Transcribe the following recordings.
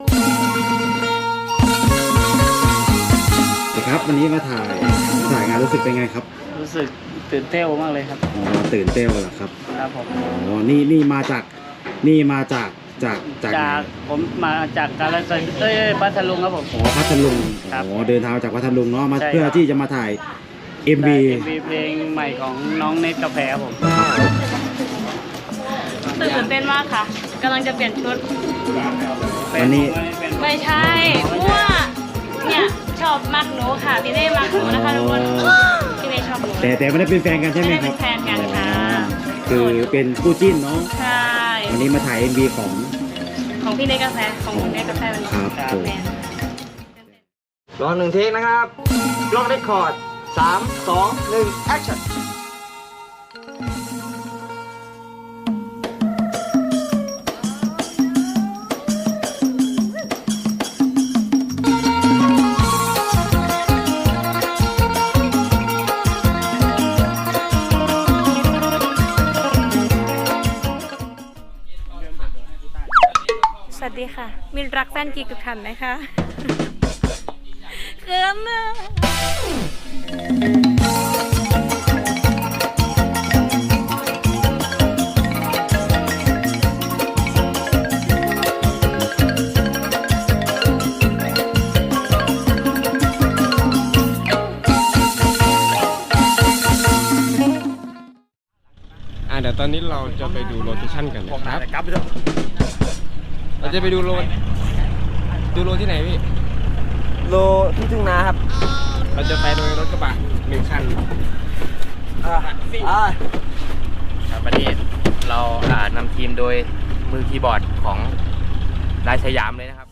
ครับวันนี้มาถ่ายมาถ่ายงานรู้สึกเป็นไงครับ รู้สึกตื่นเต้นมากเลยครับอ๋อตื่นเต้นเหรอครับครับผมอ๋อนี่นี่มาจากนี่มาจากจากจากไหนจากผมมาจากกาลสินธุ์เอ้ยพัทลุงครับผมอ๋อพัทลุงครับอ๋อเดินทางจากพัทลุงเนาะมาใช่เพื่อครับที่จะมาถ่าย MV ได้ MV เพลงใหม่ของน้องเนตกาแฟครับผมตื่นเต้นมากค่ะกำลังจะเปลี่ยนชุด วันนี้เป็นไม่ใช่มั่วเนี่ยชอบมักหนูค่ะพี่เน่มักหนูนะคะทุกคนพี่เน่ชอบหนูแต่แต่ไม่ได้เป็นแฟนกันใช่ไหมไม่คได้รับเป็นแฟนกันค่ะอ๋อคือเป็นคู่จิ้นเนาะใช่วันนี้มาถ่าย MV ของของพี่เน่กาแฟของคุณเน่กาแฟเป็นครับผมแฟนลองหนึ่งเทคนะครับลองเรคคอร์ดสามสองหนึ่งแอคชั่น มินรักแฟนกีทุกท่านนะคะเกินอะอ่าเดี๋ยวตอนนี้เราจะไปดูโลเคชั่นกันนะครับครับพี่ต้นเราจะไปดูโลดูโลที่ไหนพี่ โลที่ทุ่งนาครับเราจะไปโดยรถกระบะหนึ่งคันอ่าอ่าครับวันนี้เราอ่านำทีมโดยมือคีย์บอร์ดของรายสยามเลยนะครับ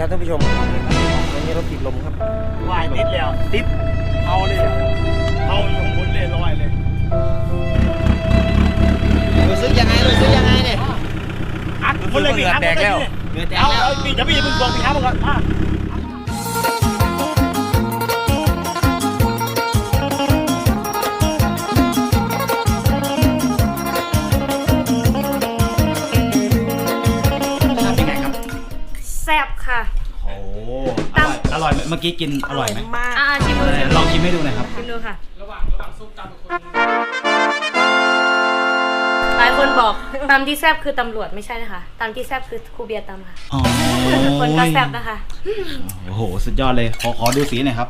ครับท่านผู้ชมวันนี้รถติดลมครับวายติดแล้วติดเอาเลยอะเอาอยู่หมุนเลยลอยเลยรู้สึกยังไงรู้สึกยังไงเนี่ยอัดหมุนเลยพี่ครับเหงื่อแตกแล้วเหงื่อแตกแล้วเอาเอาพี่เดี๋ยวพี่อย่าเพิ่งบอกพี่ครับก่อนอะเป็น เมื่อกี้กินอร่อยไหมอ่าชิมดูชิมลองชิมให้ดูหน่อยครับ ชิมดูค่ะหลายคนบอกตามที่แซ่บคือตำรวจไม่ใช่นะคะตามที่แซ่บคือครูเบียร์ตามค่ะอ๋อคนก็แซ่บนะคะ โอ้โห สุดยอดเลย ขอขอดูสีหน่อยครับ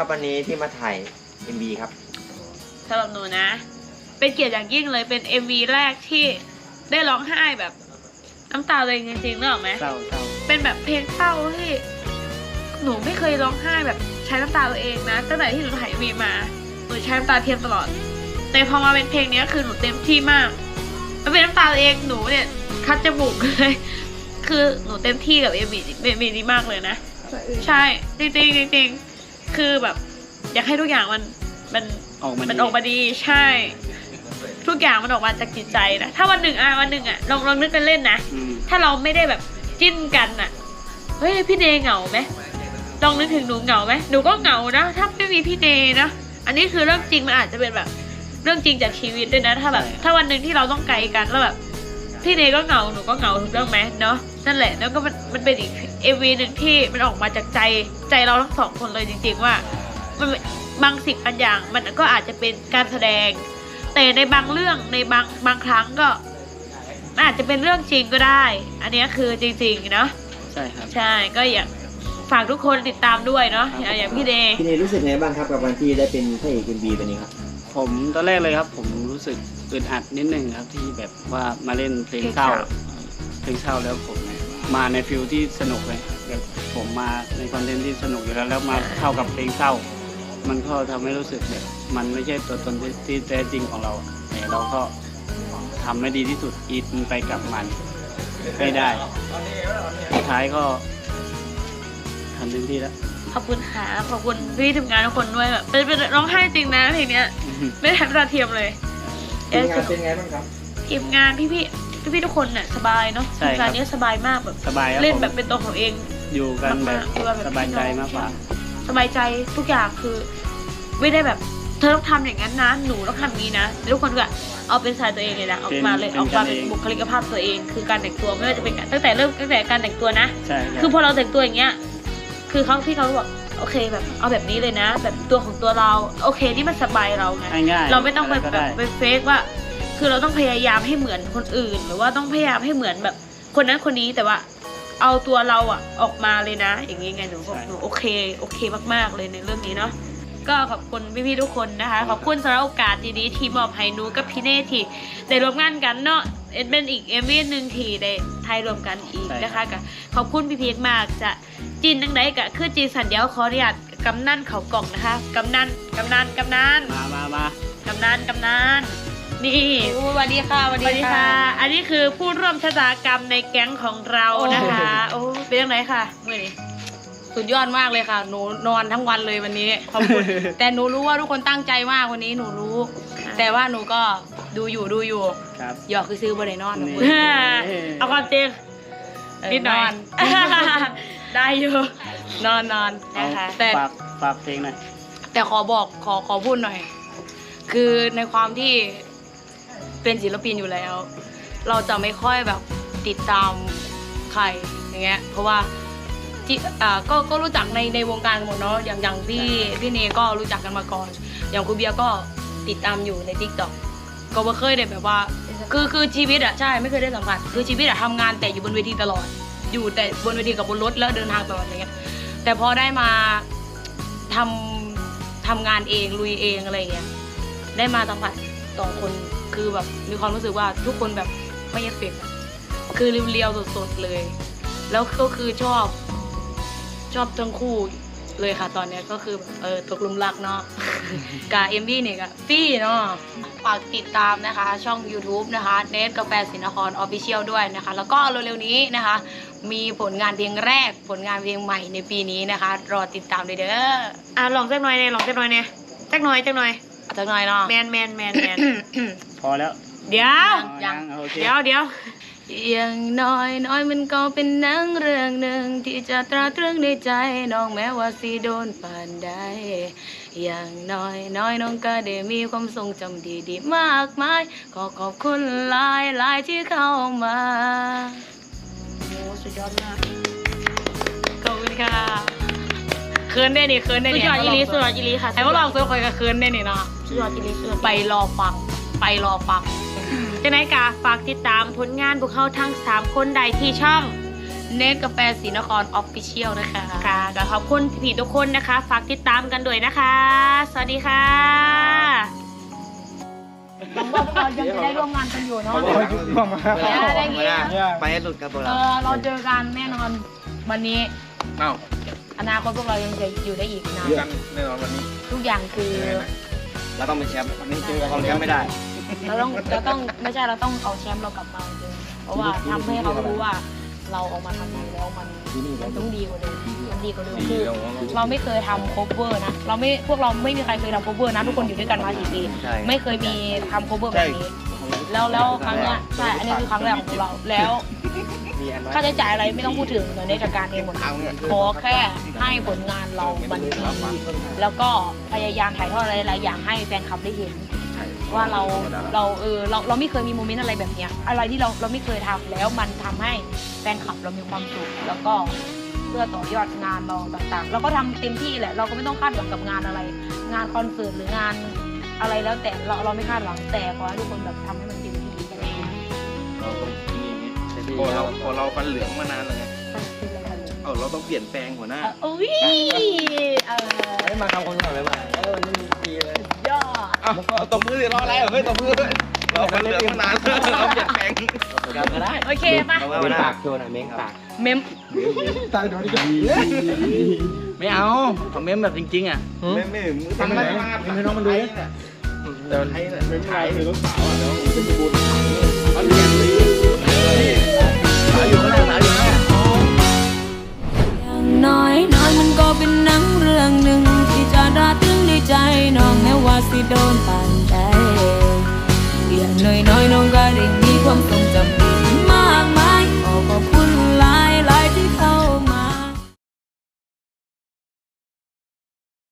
ครับวันนี้ที่มาถ่าย MV ครับ สำหรับหนูนะ เป็นเกียรติอย่างยิ่งเลยเป็น MV แรกที่ได้ร้องไห้แบบน้ำตาเลยจริงๆนึกออกไหม เศร้าเศร้าเป็นแบบเพลงเศร้าที่หนูไม่เคยร้องไห้แบบใช้น้ำตาตัวเองนะตั้งแต่ที่หนูถ่าย MV มาหนูใช้น้ำตาเทียมตลอด แต่พอมาเป็นเพลงเนี้ยคือหนูเต็มที่มากมันเป็นน้ำตาตัวเองหนูเนี่ยคัดจมูกเลย คือหนูเต็มที่กับ MV เอ็มวีนี้มากเลยนะ ใช่จริงๆจริงๆ คือแบบ อยากให้ทุกอย่างมันมันออกมามันดีออกมาดีใช่ ทุกอย่างมันออกมาจากจิตใจนะถ้าวันหนึ่งอะวันหนึ่งอะลองลองนึกเป็นเล่นนะอืมถ้าเราไม่ได้แบบจิ้นกันอะเฮ้ยพี่เนเหงาไหมลองนึกถึงหนูเหงาไหมหนูก็เหงานะถ้าไม่มีพี่เนนะอันนี้คือเรื่องจริงมันอาจจะเป็นแบบ เรื่องจริงจากชีวิตด้วยนะถ้าแบบ ถ้าวันหนึ่งที่เราต้องไกลกันแล้วแบบพี่เนก็เหงาหนูก็เหงาถูกต้องไหมเนาะนั่นแหละแล้วก็มันมันเป็นอีก MV หนึ่งที่มันออกมาจากใจ ใจเราทั้งสองคนเลยจริงๆว่ามันบางสิ่งบางอย่างมันก็อาจจะเป็นการแสดง แต่ในบางเรื่องในบางบางครั้งก็มันอาจจะเป็นเรื่องจริงก็ได้ อันเนี้ยคือจริงๆเนาะใช่ครับ ใช่ก็อยากฝากทุกคนติดตามด้วยเนาะอย่างอย่างพี่เดย์พี่เนยรู้สึกไงบ้างครับกับวันที่ได้เป็นพระเอกเอ็มบีตัวนี้ครับผมตอนแรกเลยครับ ผมรู้สึกอึดอัดนิดนึงครับที่แบบว่ามาเล่นเพลงเศร้าเพลงเศร้าแล้วผมเนี่ยมาในฟิลที่สนุกเลยแบบ ผมมาในคอนเทนต์ที่สนุกอยู่แล้วแล้วมาเข้ากับเพลงเศร้า มันก็ทำให้รู้สึกแบบมันไม่ใช่ตัวตนที่ที่แท้จริงของเราแต่เราก็ทำให้ดีที่สุดอินไปกับมันให้ได้สุดท้ายก็ทำเต็มที่แล้วขอบคุณค่ะขอบคุณพี่ทีมงานทุกคนด้วยแบบเป็นเป็นร้องไห้จริงนะเพลงเนี้ย ไม่ได้ทำตาเทียมเลยทีมงานเป็นไงบ้างครับทีมงานพี่พี่พี่พี่ๆทุกคนน่ะสบายเนาะใช่ทีมครับงานเนี้ยสบายมากแบบสบายครับเล่นผมแบบเป็นตัวของเอง อยู่กันแบบมากๆสบายใจมากกว่า สบายใจทุกอย่างคือ ไม่ได้แบบเธอต้องทำอย่างนั้นนะหนูต้องทำอย่างนี้นะทุกคนก็เอาเป็นสายตัวเองเลยนะออกมาเลยเป็นออกมาเป็นเป็นกันเอง บุคลิกภาพตัวเอง คือการแต่งตัวไม่ว่าจะเป็นการตั้งแต่เริ่มตั้งแต่การแต่งตัวนะ ใช่รับ คือพอเราแต่งตัวอย่างเงี้ย คือเขาพี่เขาบอกโอเคแบบเอาแบบนี้เลยนะ แบบตัวของตัวเรา โอเคที่มันสบายเราไงง่ายๆเราไม่ต้องไปะรก็แบบได้ไปเฟกว่า คือเราต้องพยายามให้เหมือนคนอื่น หรือว่าต้องพยายามให้เหมือนแบบคนนั้นคนนี้แต่ว่า เอาตัวเราอะออกมาเลยนะ อย่างนี้ไงหนูบอกใช่หนูโอเคโอเคมากๆเลยในเรื่องนี้เนาะก็ขอบคุณพี่ๆทุกคนนะคะ ขอบคุณสำหรับโอกาสดีๆที่มอบให้หนูกับพี่เน่ที่ได้ร่วมงานกันเนาะเอ็นเป็นอีกเอมวีหนึ่งที่ได้ไทยรวมกันอีกนะคะก็ขอบคุณพี่เพียกมากจะจีนดังไดกะคือจีนสันเดียวขออนุญาตกำนันเขากล่องนะคะกำนันกำนันกำนันมามามา กำนันกำนัน นี่สวัสดีค่ะสวัสสวัสดีค่ะ อันนี้คือผู้ร่วมชะตากรรมในแก๊งของเรานะคะ โอ้เป็นยังไงค่ะมื่อนี้สุดยอดมากเลยค่ะ หนูนอนทั้งวันเลยวันนี้ ขอบคุณ แต่หนูรู้ว่าทุกคนตั้งใจมากวันนี้หนูรู้ แต่ว่าหนูก็ดูอยู่ดูอยู่ครับ หยอกคือซื้อบริโนอนหนูนี่พูด เอาความจริง เออนิดหน่อย น ได้อยู่นอนนอนนะคะ แต่ ฝากฝากเพลงหน่อยแต่ขอบอกขอขอพูดหน่อย คือในความที่ เป็นศิลปินอยู่แล้ว เราจะไม่ค่อยแบบติดตามใครอย่างเงี้ยเพราะว่าที่อ่าก็ก็รู้จักในในวงการหมดเนาะอย่างอย่างพี่พี่เนก็รู้จักกันมาก่อน อย่างคุณเบียร์ก็ติดตามอยู่ในทิกตอกก็ไม่เคยได้แบบว่า คือคือชีวิตอะใช่ไม่เคยได้สัมผัสคือชีวิตอะทำงานแต่อยู่บนเวทีตลอด อยู่แต่บนเวทีกับบนรถแล้วเดินทางตลอดอย่างเงี้ยแต่พอได้มาทำทำงานเองลุยเองอะไรเงี้ยได้มาสัมผัส ต่อคนคือแบบมีความรู้สึกว่าทุกคนแบบไม่เอฟเฟกต์อะคือเรียวๆสดๆเลย แล้วก็คือชอบชอบทั้งคู่เลยค่ะตอนเนี้ยก็คือเออตกหลุมรักเนาะกับเอ็มวีเนี่ยกับฟี่เนาะฝากติดตามนะคะ ช่อง YouTube นะคะเนทกาแฟสินครออฟฟิเชียลด้วยนะคะ แล้วก็เร็วๆนี้นะคะ มีผลงานเพลงแรกผลงานเพลงใหม่ในปีนี้นะคะ รอติดตามเลยเด้ออะลองจักหน่อยเนี่ยลองจักหน่อยเนี่ยจักหน่อยจักหน่อย จักหน่อยเนาะแมนแมนแมนแมนพอแล้วเดี๋ยว ยังโอเคเดี๋ยวเดี๋ยวอย่างน้อยน้อยมันก็เป็นหนังเรื่องหนึ่งที่จะตราตรึงในใจน้องแม้ว่าสิโดนปานใดอย่างน้อยน้อยน้องก็ได้มีความทรงจำดีๆมากมาย ขอขอบคุณหลายหลายที่เข้ามาโอ้สุดยอดมากขอบคุณค่ะเคินได้นี่เคินได้สุดนี่ยอดอีหลีสุดยอดอีหลีค่ะไอ้พวกเราซื้อคอยกับเคินได้นี่เนาะ สุดยอดอีหลีสุดยอดไปรอฟัง ไปรอฟังจังไหนกาฝากติดตามผลงานพวกเขาทั้ง 3 คนใดที่ช่อง เนทกาแฟศรีนครออฟฟิเชียลนะคะค่ะก็ขอบคุณพี่ๆทุกคนนะคะ ฝากติดตามกันด้วยนะคะ สวัสดีค่ะหวังว่าพวกเรายังจะได้ร่วมงานกันอยู่เนาะได้เงี้ยไปให้สุดครับพวกเอเราอเราเจอกันแน่นอน วันนี้เอ้าอนาคตพวกเรายังจะอยู่ได้อีกนาน กันแน่นอนวันนี้ทุกอย่างคือ เราต้องเป็นแชมป์วันนี้เจอเราแชมป์ไม่ได้ เราต้องเราต้องไม่ใช่เราต้องเอาแชมป์เรากลับมาจริงเพราะว่าทำให้เขารู้ว่าเราออกมาทำงานแล้วมันมันต้องดีกว่าเดิมมันดีกว่าเดิมคือ เราไม่เคยทำโคเวอร์นะเราไม่พวกเราไม่มีใครเคยทำโคเวอร์นะทุกคนอยู่ด้วยกันมากี่ปีใช่ ไม่เคยมีทำโคเวอร์แบบนี้ แล้วแล้วครั้งเนี้ยใช่ อันนี้คือครั้งแรกของเราแล้ว ค่าใช้จ่ายอะไรไม่ต้องพูดถึงเดี๋ยวในจัดการเองหมดขอแค่ให้ผลงานเรามันดีแล้วก็พยายามถ่ายทอดอะไรหลายๆอย่างให้แฟนคลับได้เห็น ว่าเราเราเออเราเราไม่เคยมีโมเมนต์อะไรแบบเนี้ยอะไรที่เราเราไม่เคยทำแล้วมันทำให้แฟนคลับเรามีความสุขแล้วก็เพื่อต่อยอดงานเราต่างๆ เราก็ทำเต็มที่แหละเราก็ไม่ต้องคาดหวังกับงานอะไร งานคอนเสิร์ตหรืองานอะไรแล้วแต่เราเราไม่คาดหวังแต่ขอให้ทุกคนแบบทำให้มัน พอเราพอเราฟันเหลืองมานานแล้วไงคืออะไรกันเลยเออเราต้องเปลี่ยนแปลงหัวหน้าเอ่ออุ้ยเออให้มาทำคนก่อนเลยมาเออนี่ดีเลยยอดเอาเอาตบมือสิรออะไรเหรอเฮ้ยตบมือด้วยเราฟันเหลืองมานานแล้วเราเปลี่ยนแปลงก็ได้โอเคปะเอาเม้ไว้งนะปากโชว์หน่อยเม้งปากเมมไม่เอาคอมเมนต์แบบจริงๆอะไม่ไม่ถึงทำไมมาให้น้องมันดูดิเดี๋ยวให้ไม่เป็นไรคือลูกสาวอะแล้วจะไปบุญ